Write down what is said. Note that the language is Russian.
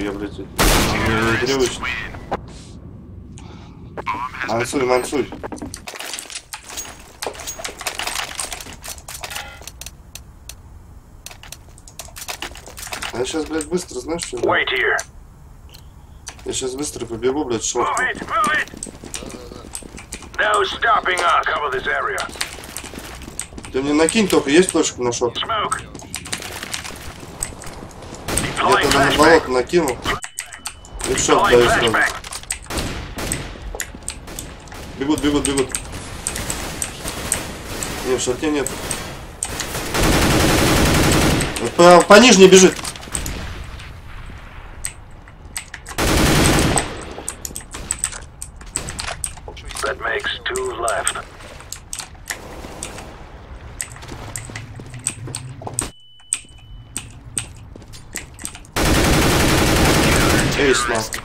я, блядь, не- непривычно. Мансуй, мансуй. Я сейчас, блядь, быстро, знаешь, что? Wait here. Я сейчас быстро побегу, блядь, шорт. No stopping us. Cover this area. Ты мне накинь только, есть точка на шорт? Smoke. Я на болото накину. И в шорт Deploying даю сразу. Бегут, бегут, бегут. Не, в шорте нет. По, по нижней бежит. That makes two left. Эйс на.